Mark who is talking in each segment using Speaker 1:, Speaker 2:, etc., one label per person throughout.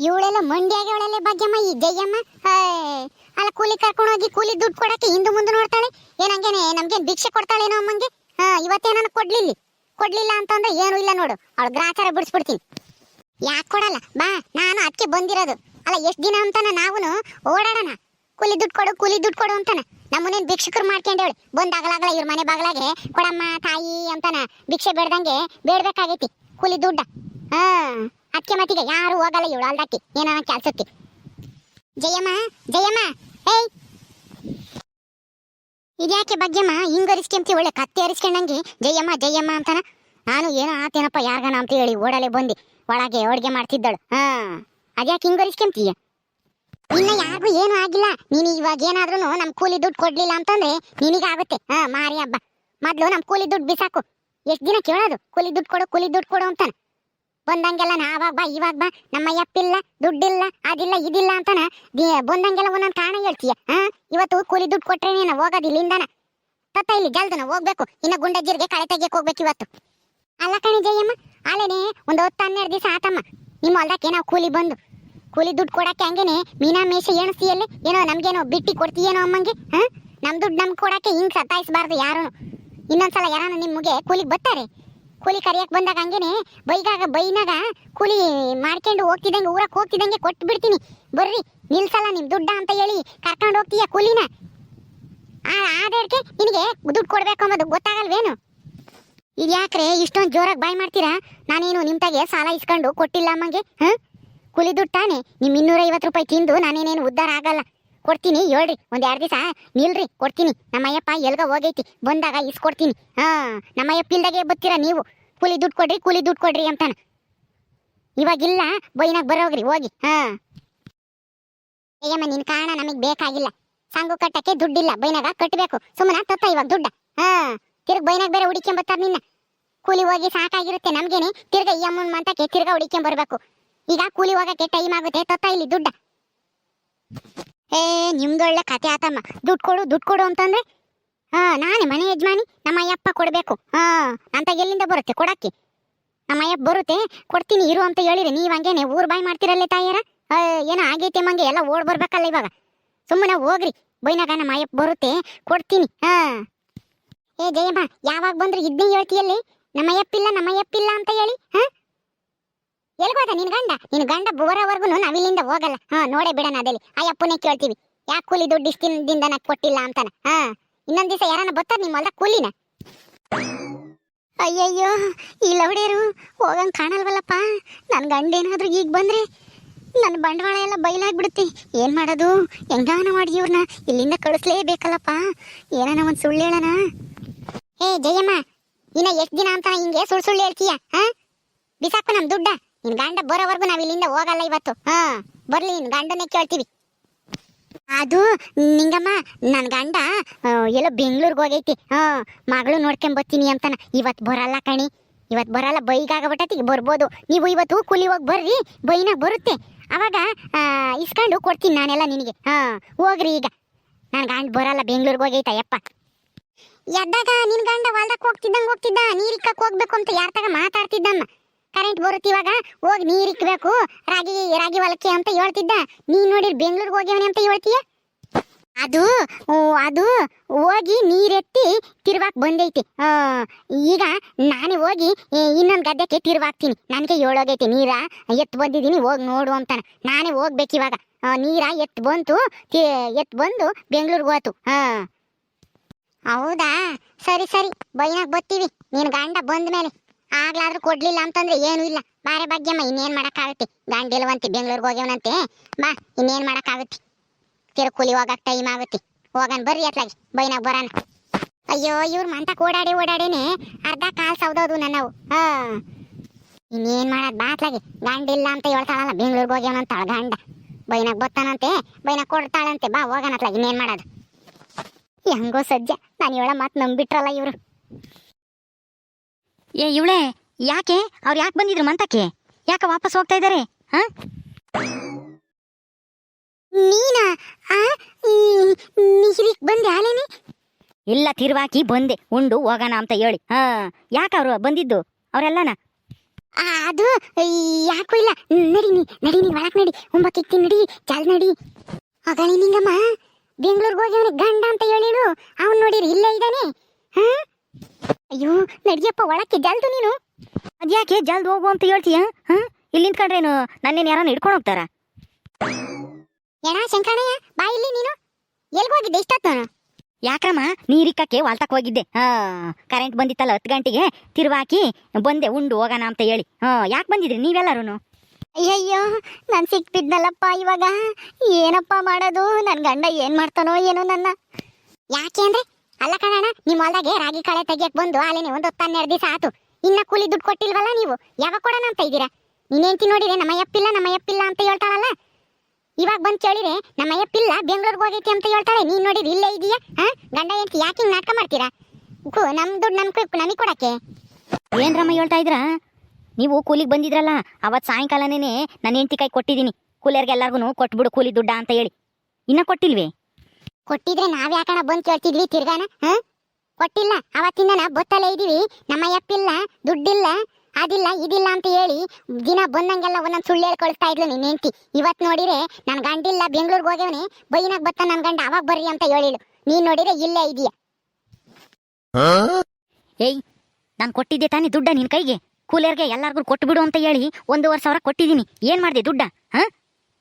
Speaker 1: ಇವಳೆಲ್ಲ ಮಂಡ್ಯಾಗವಳೆಲ್ಲ ಭಾಗ್ಯಮ್ಮ, ಈ ಜಯಮ್ಮ. ಅಲ್ಲ ಕೂಲಿ ಕರ್ಕೊಂಡು ಹೋಗಿ ಕೂಲಿ ದುಡ್ಡು ಕೊಡಕ್ಕೆ ಹಿಂದೆ ಮುಂದೆ ನೋಡ್ತಾಳೆ. ಏನಂಗೇನೆ ನಮ್ಗೇನು ಭಿಕ್ಷೆ ಕೊಡ್ತಾಳೇನೋ ಅಮ್ಮಂಗೆ? ಹಾ ಇವತ್ತೇನಾನ ಕೊಡ್ಲಿಲ್ಲ. ಕೊಡ್ಲಿಲ್ಲ ಅಂತಂದ್ರೆ ಏನು ಇಲ್ಲ ನೋಡು. ಅವಳು ಗ್ರಾಚಾರ ಬಿಡಿಸ್ಬಿಡ್ತೀನಿ. ಯಾಕೆ ಕೊಡಲ್ಲ? ಬಾ, ನಾನು ಅದಕ್ಕೆ ಬಂದಿರೋದು. ಅಲ್ಲ, ಎಷ್ಟು ದಿನ ಅಂತಾನ ನಾವುನು ಓಡಾಡೋಣ. ಕೂಲಿ ದುಡ್ಡು ಕೊಡು, ಕೂಲಿ ದುಡ್ಡು ಕೊಡು ಅಂತಾನ. ನಮ್ಮನೇನು ಭಿಕ್ಷಕರು ಮಾಡ್ಕೊಂಡೇವಳಿ. ಬಂದಾಗಲಾಗಲ ಇವ್ರ ಮನೆ ಬಾಗಲಾಗೆ, ಕೊಡಮ್ಮ ತಾಯಿ ಅಂತಾನ. ಭಿಕ್ಷೆ ಬೇಡ್ದಂಗೆ ಬೇಡ್ಬೇಕಾಗೈತಿ. ಕೂಲಿ ದುಡ್ಡ. ಹಾ. ಅದಕ್ಕೆ ಮತ್ತೀಗ ಯಾರು ಹೋಗಲ್ಲ ಇವಳು ಅಲ್ದಾಕಿ ಏನಾನ ಕೆಲ್ಸಕ್ಕೆ. ಜಯಮ್ಮ ಜಯಮ್ಮ, ಏಯ್! ಇದ್ಯಾಕೆ ಬಗ್ಗೆಮ್ಮ ಹಿಂಗರಿಸ್ಕೊಂತಿ ಒಳ್ಳೆ ಕತ್ತೆ ಅರಿಸ್ಕೊಂಡಂಗೆ ಜಯಮ್ಮ ಜಯಮ್ಮ ಅಂತಾನ? ನಾನು ಏನೋ ಆತೇನಪ್ಪ ಯಾರ್ಗಾನ ಅಂತ ಹೇಳಿ ಓಡಲೆ ಬಂದಿ. ಒಳಗೆ ಅಡುಗೆ ಮಾಡ್ತಿದ್ದಳು. ಹಾ. ಅದ್ಯಾಕೆ ಹಿಂಗರಿಸ್ಕೊಂತೀಯ ಇನ್ನ ಯಾರಿಗೂ ಏನು ಆಗಿಲ್ಲ. ನೀನು ಇವಾಗ ಏನಾದ್ರೂ ನಮ್ ಕೂಲಿ ದುಡ್ಡು ಕೊಡ್ಲಿಲ್ಲ ಅಂತಂದ್ರೆ ನಿನಗಾಗುತ್ತೆ. ಹಾ, ಮಾರಿ ಹಬ್ಬ. ಮೊದ್ಲು ನಮ್ ಕೂಲಿ ದುಡ್ಡು ಬಿಸಾಕು. ಎಷ್ಟು ದಿನ ಕೇಳೋದು? ಕೂಲಿ ದುಡ್ಡು ಕೊಡು, ಕೂಲಿ ದುಡ್ಡು ಕೊಡು ಅಂತಾನ. ಬಂದಂಗೆಲ್ಲ ನಾವಾಗ ಬಾ, ಇವಾಗ ಬಾ ನಮ್ಮ ಎಪ್ಪಿಲ್ಲ ದುಡ್ಡಿಲ್ಲ, ಅದಿಲ್ಲ, ಇದಿಲ್ಲ ಅಂತಾನ. ಬಂದಂಗೆಲ್ಲ ಒಂದೊಂದು ಕಾರಣ ಹೇಳ್ತೀಯ ಹಾ ಇವತ್ತು ಕೂಲಿ ದುಡ್ಡು ಕೊಟ್ರೆ ನೀನು ಹೋಗೋದು ಇಲ್ಲಿಂದಾನ? ತತ್ತ ಇಲ್ಲಿ ಜಲ್ದನ ಹೋಗ್ಬೇಕು, ಇನ್ನ ಗುಂಡಜ್ಜಿರ್ಗೆ ಕಳೆ ತೆಗಿಯಕ್ಕೆ ಹೋಗ್ಬೇಕು ಇವತ್ತು. ಅಲ್ಲ ಕಣಿ ಜಯಮ್ಮ ಅಲ್ಲೇನೆ ಒಂದು ಹತ್ತು ಹನ್ನೆರಡು ದಿವಸ ಆತಮ್ಮ. ನಿಮ್ಮ ಹೊಲ್ದಕ್ಕೆ ಏನೋ ಕೂಲಿ ಬಂದು. ಕೂಲಿ ದುಡ್ಡು ಕೊಡಕ್ಕೆ ಹಂಗೇನೆ ಮೀನಾ, ಮೇಷ ಎಣಿಸ್ತೀಯಲ್ಲಿ ಏನೋ ನಮಗೇನೋ ಬಿಟ್ಟಿ ಕೊಡ್ತೀಯೇನೋ ಅಮ್ಮಂಗೆ ಹಾಂ ನಮ್ ದುಡ್ಡು ನಮ್ಗೆ ಕೊಡಕ್ಕೆ ಹಿಂಗೆ ಸತಾಯಿಸಬಾರ್ದು ಯಾರು ಇನ್ನೊಂದ್ಸಲ ಯಾರಾನ ನಿಮಗೆ ಕೂಲಿಗೆ ಬರ್ತಾರೆ? ಕೂಲಿ ಕರಿಯಕ್ ಬಂದಾಗ ಹಂಗೇನೆ, ಬೈಗಾಗ, ಬೈನಾಗ ಕೂಲಿ ಮಾಡ್ಕೊಂಡು ಹೋಗ್ತಿದ್ದಂಗೆ ಊರಕ್ಕೆ ಹೋಗ್ತಿದ್ದಂಗೆ ಕೊಟ್ಟು ಬಿಡ್ತೀನಿ. ಬರ್ರಿ, ನಿಲ್ಸಲ್ಲ ನಿಮ್ಮ ದುಡ್ಡ ಅಂತ ಹೇಳಿ ಕರ್ಕೊಂಡು ಹೋಗ್ತೀಯ ಕೂಲಿನ? ಆ ಆದಕ್ಕೆ ನಿನಗೆ ದುಡ್ಡು ಕೊಡ್ಬೇಕು ಅನ್ನೋದು ಗೊತ್ತಾಗಲ್ವೇನು? ಇದ್ಯಾಕ್ರೆ ಇಷ್ಟೊಂದು ಜೋರಾಗಿ ಬಾಯ್ ಮಾಡ್ತೀರಾ? ನಾನೇನು ನಿಮ್ ತಾಗೆ ಸಾಲ ಇಸ್ಕೊಂಡು ಕೊಟ್ಟಿಲ್ಲ ಅಮ್ಮಂಗೆ, ಹಾಂ? ಕೂಲಿ ದುಡ್ಡು ತಾನೆ? ನಿಮ್ಮ ಇನ್ನೂರೈವತ್ತು ರೂಪಾಯಿ ತಿಂದು ನಾನೇನೇನು ಉದ್ಧಾರ ಆಗಲ್ಲ. ಕೊಡ್ತೀನಿ, ಹೇಳ್ರಿ. ಒಂದ್ ಎರಡು ದಿವಸ ನಿಲ್ರಿ, ಕೊಡ್ತೀನಿ. ನಮ್ಮಯ್ಯಪ್ಪ ಎಲ್ಗ ಹೋಗೈತಿ, ಬಂದಾಗ ಇಸ್ಕೊಡ್ತೀನಿ ಹಾ, ನಮ್ಮಯ್ಯಪ್ಪ ಇಲ್ದಾಗೆ ಬರ್ತೀರಾ ನೀವು? ಕೂಲಿ ದುಡ್ಡು ಕೊಡ್ರಿ, ಕೂಲಿ ದುಡ್ಡು ಕೊಡ್ರಿ ಅಂತಾನ. ಇವಾಗಿಲ್ಲ, ಬೈನಾಗ ಬರೋಗ್ರಿ, ಹೋಗಿ. ಹಾ. ಏಯಮ್ಮ ನಿನ್ ಕಾರಣ ನಮಗ್ ಬೇಕಾಗಿಲ್ಲ. ಸಾಂಗು ಕಟ್ಟಕ್ಕೆ ದುಡ್ಡಿಲ್ಲ, ಬೈನಾಗ ಕಟ್ಟಬೇಕು ಸುಮ್ಮನ ತತ್ತ ಇವಾಗ ದುಡ್ಡ. ಹಾ. ತಿರ್ಗ ಬೈನಾಗ ಬೇರೆ ಹುಡಿಕೊಂಬತ್ತಾರ ನಿನ್ನ. ಕೂಲಿ ಹೋಗಿ ಸಾಕಾಗಿರುತ್ತೆ ನಮ್ಗೇನೆ. ತಿರ್ಗ ಈ ಅಮ್ಮನ್ ಮಂತಕ್ಕೆ ತಿರ್ಗ ಬರಬೇಕು ಈಗ ಕೂಲಿ ಹೋಗಕ್ಕೆ ಟೈಮ್ ಆಗುತ್ತೆ ತತ್ತ ಇಲ್ಲಿ ದುಡ್ಡ. ಏ ನಿಮ್ದೊಳ್ಳೆ ಕತೆ ಆತಮ್ಮ. ದುಡ್ಡು ಕೊಡು ದುಡ್ಡು ಕೊಡು ಅಂತಂದ್ರೆ? ಹಾ, ನಾನೇ ಮನೆ ಯಜಮಾನಿ ನಮ್ಮ ಅಯ್ಯಪ್ಪ ಕೊಡ್ಬೇಕು. ಹಾ ಅಂತ ಎಲ್ಲಿಂದ ಬರುತ್ತೆ? ಕೊಡಕ್ಕೆ. ನಮ್ಮ ಅಯ್ಯಪ್ಪ ಬರುತ್ತೆ. ಕೊಡ್ತೀನಿ, ಇರು ಅಂತ ಹೇಳಿರಿ ನೀವು ಹಂಗೇನೆ ಊರು ಬಾಯ್ ಮಾಡ್ತಿರಲ್ಲೇ ತಾಯಿಯರ? ಏನೋ ಆಗೈತೆ ಮಂಗೆ, ಎಲ್ಲ ಓಡ್ ಬರ್ಬೇಕಲ್ಲ ಇವಾಗ. ಸುಮ್ಮನೆ ಹೋಗ್ರಿ. ಬೈನಾಗ ನಮ್ಮ ಅಯ್ಯಪ್ಪ ಬರುತ್ತೆ. ಕೊಡ್ತೀನಿ. ಹಾ. ಏ, ಜಯಮ್ಮ, ಯಾವಾಗ ಬಂದ್ರೆ ಇದ್ನೇ ಹೇಳ್ತೀಯಲ್ಲಿ? ನಮ್ಮ ಅಯ್ಯಪ್ಪಿಲ್ಲ ನಮ್ಮ ಅಯ್ಯಪ್ಪಿಲ್ಲ ಅಂತ ಹೇಳಿ, ಹಾ? ಎಲ್ಗೋದ ನಿನ್ ಗಂಡ? ನಿನ್ ಗಂಡ ಬರೋವರೆಗೂ ನಾವಿಲ್ಲಿಂದ ಹೋಗಲ್ಲ. ಹಾ ನೋಡೇ ಬಿಡಣ ಅದಲ್ಲಿ. ಅಯ್ಯಪ್ಪನೇ ಕೇಳ್ತೀವಿ. ಯಾಕೆ ಕೂಲಿ ದುಡ್ಡು ಇಷ್ಟ ದಿನದಿಂದ ನಾ ಕೊಟ್ಟಿಲ್ಲ ಅಂತಾನ? ಹಾ ಇನ್ನೊಂದ್ ದಿವಸ ಯಾರನ್ನ ಬರ್ತಾರ ನಿಮ್ಮ ಹೊಲ್ದ ಕೂಲಿನ? ಅಯ್ಯಯ್ಯೋ ಈ ಲವಡಿಯರು ಹೋಗಂಗ್ ಕಾಣಲ್ವಲ್ಲಪ್ಪ. ನನ್ನ ಗಂಡ ಏನಾದ್ರೂ ಈಗ ಬಂದ್ರೆ ನನ್ನ ಬಂಡವಾಳ ಎಲ್ಲ ಬಯಲಾಗ್ಬಿಡುತ್ತೆ ಏನ್ ಮಾಡೋದು? ಹೆಂಗಾನ ಮಾಡಿ ಇವ್ರನ್ನ ಇಲ್ಲಿಂದ ಕಳಿಸ್ಲೇಬೇಕಲ್ಲಪ್ಪ. ಏನಾನ ಒಂದು ಸುಳ್ಳು ಹೇಳಣ? ಹೇ ಜಯಮ್ಮ ಇನ್ನ ಎಷ್ಟ್ ದಿನ ಅಂತ ಹಿಂಗೆ ಸುಳ್ಳು ಸುಳ್ಳು ಹೇಳ್ತೀಯ? ಹಾ? ಬಿಸಾಕು ನಮ್ಮ ದುಡ್ಡ. ನಿನ್ ಗಂಡ ಬರೋವರೆಗೂ ನಾವ್ ಇಲ್ಲಿಂದ ಹೋಗಲ್ಲ ಇವತ್ತು. ಹಾ, ಬರ್ಲಿ ನಿನ್ ಗಂಡನೇ ಕೇಳ್ತೀವಿ. ಅದು ನಿಂಗಮ್ಮ, ನನ್ ಗಂಡ ಎಲ್ಲೋ ಬೆಂಗ್ಳೂರ್ಗೆ ಹೋಗೈತಿ. ಹಾ, ಮಗಳು ನೋಡ್ಕೊಂಡ್ ಬರ್ತೀನಿ ಅಂತಾನ. ಇವತ್ ಬರಲ್ಲ ಕಣಿ. ಇವತ್ ಬರಲ್ಲ, ಬೈಗಾಗಬಿಟ್ಟತಿ, ಬರ್ಬೋದು. ನೀವು ಇವತ್ತು ಕೂಲಿ ಹೋಗಿ ಬರ್ರಿ ಬೈನಾಗ ಬರುತ್ತೆ. ಅವಾಗ ಇಸ್ಕೊಂಡು ಕೊಡ್ತೀನಿ ನಾನೆಲ್ಲ ನಿನಗೆ. ಹಾ, ಹೋಗ್ರಿ ಈಗ. ನನ್ ಗಂಡ ಬರಲ್ಲ, ಬೆಂಗ್ಳೂರ್ಗ್ ಹೋಗೈತ, ಯಪ್ಪ. ಎದ್ದಾಗ ನಿನ್ ಗಂಡ ಹೊಲ್ದಕ್ ಹೋಗ್ತಿದ್ದಂಗ ಹೋಗ್ತಿದ್ದ ನೀರಿಕ್ಕ ಹೋಗ್ಬೇಕು ಅಂತ ಯಾರ ತಗ ಮಾತಾಡ್ತಿದ್ದಮ್ಮ ಕರೆಂಟ್ ಬರುತ್ತೆ ಇವಾಗ, ಹೋಗಿ ನೀರಿಕ್ಬೇಕು ರಾಗಿ ರಾಗಿ ಹೊಲಕ್ಕೆ ಅಂತ ಹೇಳ್ತಿದ್ದ. ನೀನ್ ನೋಡಿ ಬೆಂಗ್ಳೂರ್ಗೆ ಹೋಗ್ಯವನೆ ಅಂತ ಹೇಳ್ತೀಯ? ಅದು ಅದು ಹೋಗಿ ನೀರೆತ್ತಿ ತಿರ್ವಾಕ್ ಬಂದೈತಿ. ಈಗ ನಾನೇ ಹೋಗಿ ಇನ್ನೊಂದು ಗದ್ದೆಗೆ ತಿರ್ವಾಕ್ತೀನಿ. ನನಗೆ ಏಳೋಗೈತಿ ನೀರ, ಎತ್ತು ಬಂದಿದ್ದೀನಿ ಹೋಗಿ ನೋಡು ಅಂತಾನೆ. ನಾನೇ ಹೋಗ್ಬೇಕು ಇವಾಗ. ನೀರ ಎತ್ತು ಬಂತು ಎತ್ತು ಬಂದು ಬೆಂಗಳೂರಿಗೆ ಹೋತು. ಹೌದಾ? ಸರಿ ಸರಿ. ಬೈನಾಗ ಬರ್ತೀವಿ ನೀನ್ ಗಂಡ ಬಂದ ಮೇಲೆ ಆಗ್ಲಾದ್ರೂ ಕೊಡ್ಲಿಲ್ಲ ಅಂತಂದ್ರೆ ಏನು ಇಲ್ಲ. ಬಾರೆ ಭಾಗ್ಯಮ್ಮ, ಇನ್ನೇನ್ ಮಾಡಕ್ಕಾಗತ್ತೆ? ಗಂಡ ಬೆಂಗಳೂರಿಗೆ ಹೋಗ್ಯವನಂತೆ ಬಾ, ಇನ್ನೇನ್ ಮಾಡಕ್ಕಾಗತ್ತೆ? ತಿರು ಕೂಲಿ ಹೋಗಕ್ ಟೈಮ್ ಆಗುತ್ತೆ. ಹೋಗನ್ ಬರ್ರಿ ಅತ್ಲಾಗಿ, ಬೈನಾಗ ಬರಾನ. ಅಯ್ಯೋ, ಇವ್ರ ಮಂತ ಓಡಾಡಿ ಓಡಾಡಿನೇ. ಅರ್ಧ ಕಾಲ್ ಸೌದೋದು ನನ್ನವು. ಹಾ. ಇನ್ನೇನ್ ಮಾಡೋದ್ ಬಾತ್ಲಾಗಿ ಗಾಂಡಿಲ್ಲ ಅಂತ ಹೇಳ್ತಾಳಲ್ಲ, ಬೆಂಗಳೂರಿಗೆ ಹೋಗ್ಯವನಂತಾಳ ಗಂಡ. ಬೈನಾಗ ಬತ್ತಾನಂತೆ, ಬೈನಾಗ ಕೊಡ್ತಾಳಂತೆ. ಬಾ, ಹೋಗನ್ ಅಟ್ಲಾಗಿ ಇನ್ನೇನ್ ಮಾಡೋದು? ಹೆಂಗೋ ಸಜ್ಜ, ನಾನು ಹೇಳ ಮಾತು ನಂಬಿಟ್ರಲ್ಲ ಇವರು.
Speaker 2: ಏ ಇವಳೆ ಯಾಕೆ? ಅವ್ರು ಯಾಕೆ ಬಂದಿದ್ರು ಮಂತಕ್ಕೆ? ಯಾಕೆ ವಾಪಸ್ ಹೋಗ್ತಾ ಇದ್ದಾರೆ? ಹಾ?
Speaker 1: ನೀನಾ ಆ ಬಂದೆ ಆಲೇನೆ
Speaker 2: ಇಲ್ಲ ತಿರುವಾಕಿ ಬಂದೆ. ಉಂಡು ಹೋಗೋಣ ಅಂತ ಹೇಳಿ. ಹಾ ಯಾಕೆ ಅವರು ಬಂದಿದ್ದು? ಅವರೆಲ್ಲನ?
Speaker 1: ಅದು ಯಾಕೂ ಇಲ್ಲ. ನಡಿ ನೀ ನಡಿ ನೀ ಒಳಕ್ ನಡಿ. ಒಂಬತ್ತಿತ್ತಿ ನಡಿ ಚಾಲ್ ನಡಿ. ಅಗಳಿ ನಿಂಗಮ್ಮ. ಬೆಂಗಳೂರಿಗೆ ಹೋಗಿ ಅವನಿಗೆ ಗಂಡ ಅಂತ ಹೇಳಿಡು ಅವ್ನು ನೋಡಿರಿ ಇಲ್ಲೇ ಇದ್ದಾನೆ. ಹಾ? ಅಯ್ಯೋ, ನಡಿಯಪ್ಪ, ಒಳಕ್ಕೆ ಜಲ್ದು ನೀನು.
Speaker 2: ಅದ್ಯಾಕೆ ಜಲ್ದು ಹೋಗು ಅಂತ ಹೇಳ್ತೀಯ? ಹಾ? ಇಲ್ಲಿ ನಿಂತ್ಕೊಂಡ್ರೇನು ನನ್ನೇನು ಯಾರನ್ನ ಹಿಡ್ಕೊಂಡು ಹೋಗ್ತಾರ?
Speaker 1: ಏನ ಶಂಕರಣ್ಣಯ್ಯ, ಬಾ ಇಲ್ಲಿ ನೀನು. ಎಲ್ಗ್ ಹೋಗಿದ್ದೆ? ಇಷ್ಟೊತ್ತು
Speaker 2: ಯಾಕ್ರಮ್ಮ? ನೀರಿಕ್ಕಕ್ಕೆ ವಾಲ್ತಕ್ ಹೋಗಿದ್ದೆ. ಹಾ ಕರೆಂಟ್ ಬಂದಿತ್ತಲ್ಲ ಹತ್ತು ಗಂಟೆಗೆ. ತಿರುವಾಕಿ ಬಂದೆ, ಉಂಡು ಹೋಗೋಣ ಅಂತ ಹೇಳಿ. ಹಾ, ಯಾಕೆ ಬಂದಿದ್ರಿ ನೀವೆಲ್ಲರೂ
Speaker 1: ಅಯ್ಯಯ್ಯೋ, ನಾನ್ ಸಿಕ್ಬಿದ್ನಲ್ಲಪ್ಪ ಇವಾಗ. ಏನಪ್ಪ ಮಾಡೋದು? ನನ್ನ ಗಂಡ ಏನ್ ಮಾಡ್ತಾನೋ ಏನೋ ನನ್ನ. ಯಾಕೆ ಅಂದ್ರೆ ಅಲ್ಲ ಕಣಣ್ಣ ನಿಮ್ಮ ಹೊಲ್ದಾಗೆ ರಾಗಿ ಕಳೆ ತೆಗಿಯಕ್ ಬಂದು ಅಲ್ಲೇನೆ ಒಂದು ಹೊತ್ತು ಹನ್ನೆರಡು ದಿವಸ ಆತು. ಇನ್ನ ಕೂಲಿ ದುಡ್ಡು ಕೊಟ್ಟಿಲ್ವಲ್ಲ ನೀವು? ಯಾವಾಗ ಕೊಡೋಣ ಅಂತ ಇದ್ದೀರಾ? ನೀನೇಂತಿ ನೋಡಿದ್ರೆ ನಮ್ಮ ಅಯ್ಯಪ್ಪಿಲ್ಲ ನಮ್ಮ ಅಯ್ಯಪ್ಪಿಲ್ಲ ಅಂತ ಹೇಳ್ತಾಳಲ್ಲ? ಇವಾಗ ಬಂದ್ ಕೇಳಿದ್ರೆ ನಮ್ಮ ಅಯ್ಯಪ್ಪಿಲ್ಲ ಬೆಂಗಳೂರಿಗೆ ಹೋಗೈತಿ ಅಂತ ಹೇಳ್ತಾಳೆ. ನೀನ್ ನೋಡಿದ್ರೆ ಇಲ್ಲೇ ಇದೆಯಾ? ಹಾ ಗಂಡ ಹೆಂಡ್ತಿ ಯಾಕೆ ನಾಟಕ ಮಾಡ್ತೀರಾ? ಕು- ನಮ್ ದುಡ್ಡು ನಮ್ ನಮಗೆ ಕೊಡಕ್ಕೆ.
Speaker 2: ಏನ್ರಮ್ಮ ಹೇಳ್ತಾ ಇದ್ರಾ ನೀವು ಕೂಲಿಗೆ ಬಂದಿದ್ರಲ್ಲ ಅವತ್ತು ಸಾಯಂಕಾಲನೇ ನಾನು ಹೆಂಡತಿ ಕೈ ಕೊಟ್ಟಿದ್ದೀನಿ. ಕೂಲಿಯರ್ಗೆ ಎಲ್ಲರಿಗೂ ಕೊಟ್ಬಿಡು ಕೂಲಿ ದುಡ್ಡ ಅಂತ ಹೇಳಿ. ಇನ್ನ ಕೊಟ್ಟಿಲ್ವೇ?
Speaker 1: ಕೊಟ್ಟಿದ್ರೆ ನಾವ್ ಯಾಕಣ ಬಂದ್ ಕೇಳ್ತಿದ್ವಿ ತಿರ್ಗಾನ? ಹ? ಕೊಟ್ಟಿಲ್ಲ. ಅವತ್ತಿಂದ ಬತ್ತಲ್ಲೇ ಇದೀವಿ. ನಮ್ಮ ಯಪ್ಪಿಲ್ಲ ದುಡ್ಡಿಲ್ಲ ಅದಿಲ್ಲ ಇದಿಲ್ಲ ಅಂತ ಹೇಳಿ ದಿನ ಬಂದಂಗೆಲ್ಲ ಒಂದೊಂದು ಸುಳ್ಳು ಹೇಳ್ಕೊಳ್ತಾ ಕಳಿಸ್ತಾ ಇದ್ಲು ನಿನ್ ಹೆಂಡತಿ. ಇವತ್ ನೋಡಿದ್ರೆ ನನ್ ಗಂಡಿಲ್ಲ ಬೆಂಗಳೂರಿಗೆ ಹೋಗ್ಯವನೆ ಬೈನಾಗ ಬತ್ತ ನನ್ ಗಂಡ ಅವಾಗ ಬರ್ರಿ ಅಂತ ಹೇಳಿಳು. ನೀನ್ ನೋಡಿದ್ರೆ ಇಲ್ಲೇ ಇದೀಯ.
Speaker 2: ಏಯ್ ನಾನು ಕೊಟ್ಟಿದ್ದೆ ತಾನೇ ದುಡ್ಡ ನಿನ್ ಕೈಗೆ? ಕೂಲಿಯರ್ಗೆ ಎಲ್ಲಾರ್ಗೂ ಕೊಟ್ಬಿಡು ಅಂತ ಹೇಳಿ ಒಂದೂವರೆ ಸಾವಿರ ಕೊಟ್ಟಿದ್ದೀನಿ. ಏನು ಮಾಡ್ದೆ ದುಡ್ಡ? ಹಾ?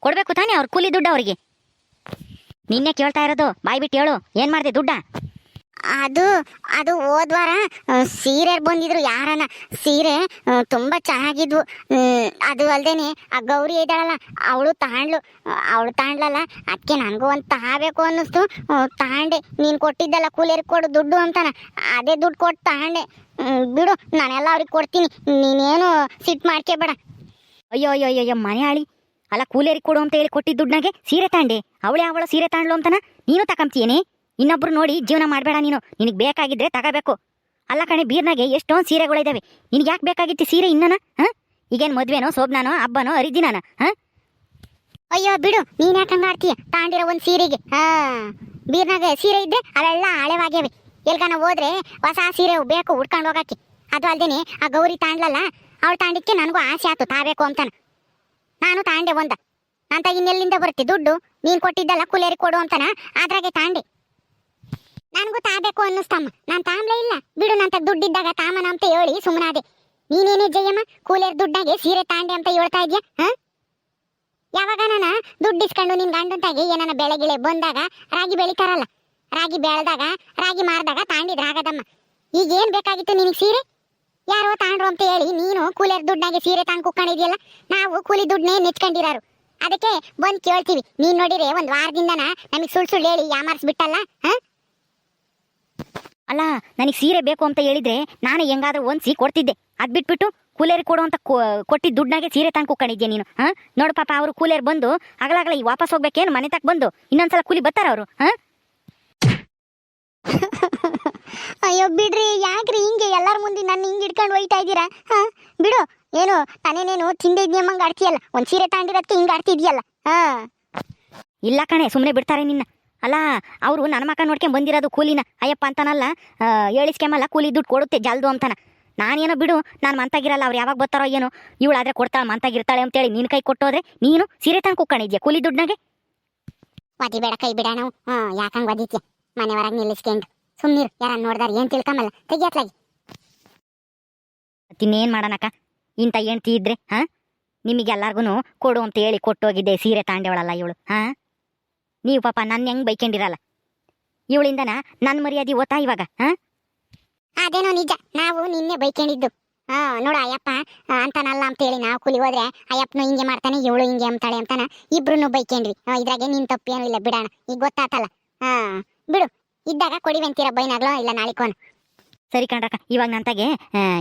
Speaker 2: ಕೊಡ್ಬೇಕು ತಾನೇ ಅವ್ರ ಕೂಲಿ ದುಡ್ಡ ಅವರಿಗೆ? ನಿನ್ನೆ ಕೇಳ್ತಾ ಇರೋದು ಬಾಯ್ ಬಿಟ್ಟು ಹೇಳು. ಏನು ಮಾಡಿದೆ ದುಡ್ಡ?
Speaker 1: ಅದು ಅದು ಹೋದ್ವಾರ ಸೀರೆ ಬಂದಿದ್ರು ಯಾರನ ಸೀರೆ ತುಂಬ ಚೆನ್ನಾಗಿದ್ವು. ಅದು ಅಲ್ದೇನೆ ಆ ಗೌರಿ ಇದ್ದಾಳಲ್ಲ ಅವಳು ತಾಂಡ್ಲು ಅವಳು ತಗೊಂಡ್ಲಲ್ಲ ಅದಕ್ಕೆ ನನಗೂ ಒಂದು ತಗೋಬೇಕು ಅನ್ನಿಸ್ತು. ತಾಂಡೆ ತಗೊಂಡೆ ನೀನು ಕೊಟ್ಟಿದ್ದಲ್ಲ ಕೂಲಿಯರಿಗೆ ಕೊಡು ದುಡ್ಡು ಅಂತಾನ. ಅದೇ ದುಡ್ಡು ಕೊಟ್ಟು ತಾಂಡೆ. ಬಿಡು ನಾನೆಲ್ಲ ಅವ್ರಿಗೆ ಕೊಡ್ತೀನಿ. ನೀನೇನು ಸಿಟ್ಟು ಮಾಡ್ಕೋಬೇಡ
Speaker 2: ಅಯ್ಯೋ ಅಯ್ಯೋ ಅಯ್ಯೋ ಮನೆ ಆಳಿ. ಅಲ್ಲ ಕೂಲೇರಿ ಕೊಡು ಅಂತ ಹೇಳಿ ಕೊಟ್ಟಿದ್ದ ದುಡ್ನಾಗೆ ಸೀರೆ ತಾಂಡೆ. ಅವಳೆ ಅವಳ ಸೀರೆ ತಾಂಡ್ಲು ಅಂತನ? ನೀನು ತಕಂತೀಯೇನೆ ಇನ್ನೊಬ್ರು ನೋಡಿ ಜೀವನ ಮಾಡಬೇಡ ನೀನು. ನಿನಗೆ ಬೇಕಾಗಿದ್ರೆ ತಗೋಬೇಕು. ಅಲ್ಲ ಕಣೆ, ಬೀರ್ನಾಗೆ ಎಷ್ಟೊಂದು ಸೀರೆಗಳಿದ್ದಾವೆ ನಿನಗೆ ಯಾಕೆ ಬೇಕಾಗಿತ್ತು ಸೀರೆ ಇನ್ನನ? ಹಾಂ? ಈಗೇನು ಮದುವೆನೋ, ಸೋಬ್ನಾನೋ, ಹಬ್ಬನೋ ಅರಿದಿನಾನ ಹಾಂ?
Speaker 1: ಅಯ್ಯೋ, ಬಿಡು. ನೀನ್ ಯಾಕಂಗ ಆಡ್ತೀಯ ತಾಂಡಿರೋ ಒಂದು ಸೀರೆಗೆ. ಹಾ. ಬೀರ್ನಾಗೆ ಸೀರೆ ಇದ್ರೆ ಅವೆಲ್ಲ ಹಳೆವಾಗ್ಯವೆ. ಎಲ್ಗಾನ ಹೋದ್ರೆ ಹೊಸ ಸೀರೆ ಬೇಕು, ಉಟ್ಕೊಂಡು ಹೋಗಕ್ಕೆ. ಅದು ಅಲ್ದೇನೆ ಆ ಗೌರಿ ತಾಂಡ್ಲಲ್ಲ ಅವಳು ತಾಂಡಿಕ್ಕೆ ನನಗೂ ಆಸೆ ಆಯ್ತು ತಾಬೇಕು ಅಂತಾನ. ನಾನು ತಾಂಡೆ ಒಂದ. ಅಂತ ಇನ್ನೆಲ್ಲಿಂದ ಬರ್ತಿ ದುಡ್ಡು? ನೀನ್ ಕೊಟ್ಟಿದ್ದಲ್ಲ ಕುಲೇರಿ ಕೊಡು ಅಂತನ? ಅದ್ರಾಗೆ ತಾಂಡೆ. ನನಗೂ ತಾಬೇಕು ಅನ್ನಿಸ್ತಮ್ಮ. ನಾನ್ ತಾಂಬ್ಲೇ ಇಲ್ಲ. ಬಿಡು ನಂತ ದುಡ್ಡಿದ್ದಾಗ ತಾಮನ ಅಂತ ಹೇಳಿ ಸುಮ್ಮನಾದೆ ನೀನೇನೇ ಜಯಮ್ಮ, ಕೂಲೇರ್ ದುಡ್ಡಾಗೆ ಸೀರೆ ತಾಂಡೆ ಅಂತ ಹೇಳ್ತಾ ಇದ್ಯಾ? ಹಾ? ಯಾವಾಗ ನಾನ ದುಡ್ಡು ಇಸ್ಕೊಂಡು ನಿನ್ ಗಂಡಂತಾಗಿ ಏನನ ಬೆಳೆಗಿಳೆ ಬಂದಾಗ ರಾಗಿ ಬೆಳಿತಾರಲ್ಲ, ರಾಗಿ ಬೆಳೆದಾಗ, ರಾಗಿ ಮಾರಿದಾಗ ತಾಂಡಿದ್ರಾಗದಮ್ಮ. ಈಗೇನ್ ಈಗ ಏನ್ ಬೇಕಾಗಿತ್ತು ನಿನಗೆ ಸೀರೆ? ಯಾರೋ ತಾಂಡ್ರು ಅಂತ ಹೇಳಿ ನೀನು ಕೂಲಿಯರ್ ದುಡ್ಡಾಗೆ ಸೀರೆ ತಾಂಡ್ ಕುಕ್ಕೊಂಡಿದ್ಯಲ್ಲ, ನಾವು ಕೂಲಿ ದುಡ್ಡನ್ನೇ ನೆಚ್ಕೊಂಡಿರಾರು ಅದಕ್ಕೆ ಬಂದು ಕೇಳ್ತೀವಿ. ನೀನ್ ನೋಡಿರೆ ಒಂದು ವಾರದಿಂದನ ನಮಗೆ ಸುಳ್ಳು ಸುಳ್ಳು ಹೇಳಿ ಯಾಮಾರಿಸ್ಬಿಟ್ಟಲ್ಲ ಹಾ?
Speaker 2: ಅಲ್ಲ, ನನಗೆ ಸೀರೆ ಬೇಕು ಅಂತ ಹೇಳಿದ್ರೆ ನಾನು ಹೆಂಗಾದ್ರೂ ಒಂದ್ಸಿ ಕೊಡ್ತಿದ್ದೆ. ಅದು ಬಿಟ್ಬಿಟ್ಟು ಕೂಲಿಯರ್ ಕೊಡು ಅಂತ ಕೊಟ್ಟಿದ್ದ ದುಡ್ಡಾಗೆ ಸೀರೆ ತಂದು ಕುಕ್ಕೊಂಡಿದ್ದೆ ನೀನು, ಹಾ? ನೋಡು ಪಾಪ, ಅವರು ಕೂಲೇರ್ ಬಂದು ಅಗಲಾಗಲ ಈ ವಾಪಸ್ ಹೋಗ್ಬೇಕೇನು ಮನೆ ತಕ್ ಬಂದು, ಇನ್ನೊಂದ್ಸಲ ಕೂಲಿ ಬರ್ತಾರ ಅವರು, ಹಾ?
Speaker 1: ಅಯ್ಯೋ, ಬಿಡ್ರಿ, ಯಾಕ್ರಿ ಹಿಂಗೆ? ಎಲ್ಲರ ಮುಂದೆ ನನ್ನ ಹಿಂಗೆ ಇಟ್ಕೊಂಡು ಹೋಯ್ತಾ ಇದ್ದೀರಾ? ಹಾ, ಬಿಡು. ಏನು ತಾನೇನೇನು ತಿಂದೆ ಮಂಗ ಆಡ್ತೀಯಲ್ಲ? ಒಂದು ಸೀರೆ ತಾಂಡಿರೋದಕ್ಕೆ ಹಿಂಗೆ ಆಡ್ತಿದ್ಯಲ್ಲ? ಹಾ.
Speaker 2: ಇಲ್ಲ ಕಣೆ ಸುಮ್ಮನೆ ಬಿಡ್ತಾರೆ ನಿನ್ನ. ಅಲ್ಲ, ಅವರು ನನ್ನ ಮಕ್ಕ ನೋಡ್ಕೊಂಡು ಬಂದಿರೋದು ಕೂಲಿನ. ಅಯ್ಯಪ್ಪ ಅಂತಾನಲ್ಲ ಹೇಳಿಸ್ಕೆಮಲ್ಲ ಕೂಲಿ ದುಡ್ಡು ಕೊಡುತ್ತೆ, ಜಲ್ದು ಅಂತಾನ. ನಾನೇನೋ ಬಿಡು, ನಾನು ಮಂತಾಗಿರಲ್ಲ, ಅವ್ರು ಯಾವಾಗ ಬರ್ತಾರೋ ಏನೋ. ಇವಳಾದ್ರೆ ಕೊಡ್ತಾಳೆ, ಮಂತಾಗಿರ್ತಾಳೆ ಅಂತೇಳಿ ನಿನ್ನ ಕೈ ಕೊಟ್ಟೋದ್ರೆ ನೀನು ಸೀರೆ ತಂಗ ಕುಕ್ಕಣಿದ್ಯಾ ಕೂಲಿ ದುಡ್ಡಿನಾಗೆ?
Speaker 1: ವದಿ ಬೇಡ ಕೈ ಬಿಡ ನಾವು ಹಾ ಯಾಕಂಗ್ ವದಿತ್ಯ? ಮನೆ ನಿಲ್ಲಿಸ್ಕೊಂಡು. ಸುಮ್ನಿರು ಯಾರ ನೋಡ್ದಾರ ಏನ್ ತಿಳ್ಕಮಲ್ಲ ತೆಗಿಯತ್ಲಾಗಿ
Speaker 2: ಇನ್ನೇನು ಮಾಡೋಣಕ್ಕ? ಇಂತ ಹೆಣ್ತಿ ಇದ್ರೆ ಹಾ? ನಿಮಗೆಲ್ಲರಿಗೂ ಕೊಡು ಅಂತ ಹೇಳಿ ಕೊಟ್ಟೋಗಿದ್ದೆ ಸೀರೆ ತಾಂಡೇವಳಲ್ಲ ಇವಳು ಹಾ? ನೀವು ಪಾಪ ನನ್ನ ಹೆಂಗ್ ಬೈಕೊಂಡಿರಲ್ಲ? ಇವಳಿಂದನ ನನ್ನ ಮರ್ಯಾದಿ ಓದ್ತಾ ಇವಾಗ ಹಾ?
Speaker 1: ಅದೇನೋ ನಿಜ ನಾವು ನಿನ್ನೆ ಬೈಕೊಂಡಿದ್ದು. ಹಾ ನೋಡ ಅಯ್ಯಪ್ಪ ಅಂತಾನಲ್ಲ ಅಂತೇಳಿ ನಾವು ಕೂಲಿ ಹೋದ್ರೆ ಅಯ್ಯಪ್ಪನು ಹಿಂಗೆ ಮಾಡ್ತಾನೆ ಇವಳು ಹಿಂಗೆ ಅಂತಾಳೆ ಅಂತಾನ ಇಬ್ರು ಬೈಕೊಂಡ್ವಿ. ಇದ್ರಾಗೆ ನಿನ್ ತಪ್ಪೇನು ಇಲ್ಲ ಬಿಡೋಣ. ಈಗ ಗೊತ್ತಾತಲ್ಲ? ಹಾ ಬಿಡು. ಇದ್ದಾಗ ಕೊಡಿವಂತೀರ ಬೈನಾಗ್ಲೋ ಇಲ್ಲ ನಾಳಿಕೋನ್
Speaker 2: ಸರಿ ಕಣ್ರಕ್ಕ ಇವಾಗ ನಂತಾಗೆ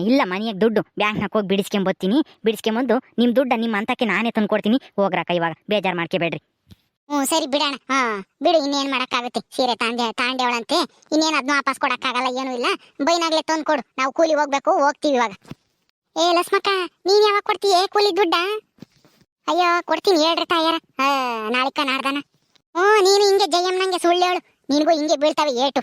Speaker 2: ಇಲ್ಲ ಮನೆಯಾಗ ದುಡ್ಡು ಬ್ಯಾಂಕ್ನಾಗ ಹೋಗಿ ಬಿಡಿಸ್ಕೊಂಬತ್ತೀನಿ ಬಿಡಿಸ್ಕೊಂಬಂದು ನಿಮ್ಮ ದುಡ್ಡ ನಿಮ್ಮ ಅಂತಕ್ಕೆ ನಾನೇ ತಂದು ಕೊಡ್ತೀನಿ. ಹೋಗ್ರಕ್ಕ ಇವಾಗ ಬೇಜಾರು ಮಾಡ್ಕೋಬೇಡ್ರಿ.
Speaker 1: ಹ್ಞೂ ಸರಿ ಬಿಡೋಣ. ಹಾಂ ಬಿಡು ಇನ್ನೇನ್ ಮಾಡೋಕ್ಕಾಗುತ್ತೆ? ಸೀರೆ ತಾಂಡೆ ತಾಂಡೆವಳಂತೆ ಇನ್ನೇನ್ ಅದನ್ನ ವಾಪಸ್ ಕೊಡೋಕ್ಕಾಗಲ್ಲ ಏನೂ ಇಲ್ಲ. ಬೈನಾಗ್ಲೆ ತಂದು ಕೊಡು. ನಾವು ಕೂಲಿ ಹೋಗ್ಬೇಕು ಹೋಗ್ತೀವಿ ಇವಾಗ. ಏ ಲಸ್ಮಕ್ಕ ನೀನು ಯಾವಾಗ ಕೊಡ್ತೀಯೇ ಕೂಲಿ ದುಡ್ಡ? ಅಯ್ಯೋ ಕೊಡ್ತೀನಿ ಹೇಳ್ರಿ ತಾಯರ. ಹಾ ನಾಳಿಕ ನಾಡ್ದಾನ. ಹ್ಞೂ ನೀನು ಹಿಂಗೆ ಜಯಮ್ಮನಂಗೆ ಸುಳ್ಳು ಹೇಳು. ನಿನಗೂ ಹಿಂಗೆ ಬೀಳ್ತಾವೆ ಏಟು